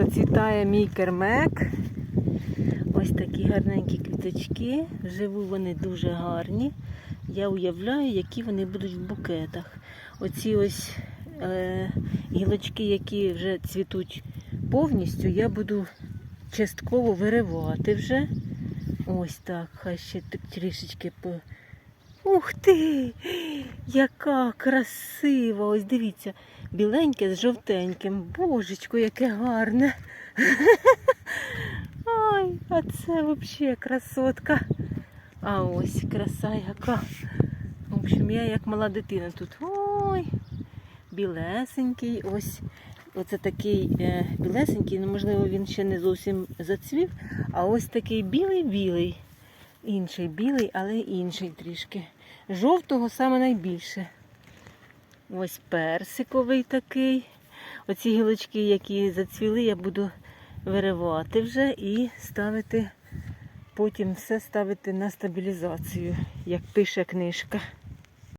Зацвітає мій кермек. Ось такі гарненькі квіточки. Живу вони дуже гарні. Я уявляю, які вони будуть в букетах. Оці ось е, гілочки, які вже цвітуть повністю, я буду частково виривати вже. Ось так, хай ще трішечки по. Ух ти! Яка красива! Ось дивіться, біленьке з жовтеньким. Божечко, яке гарне. Ой, а це взагалі красотка. А ось краса яка. В общем, я як мала дитина тут. Ой, білесенький, ось. Оце такий е, білесенький, ну можливо він ще не зовсім зацвів. А ось такий білий-білий. Інший білий, але інший трішки. Жовтого саме найбільше. Ось персиковий такий. Оці гілочки, які зацвіли, я буду виривати вже і ставити, потім все ставити на стабілізацію, як пише книжка.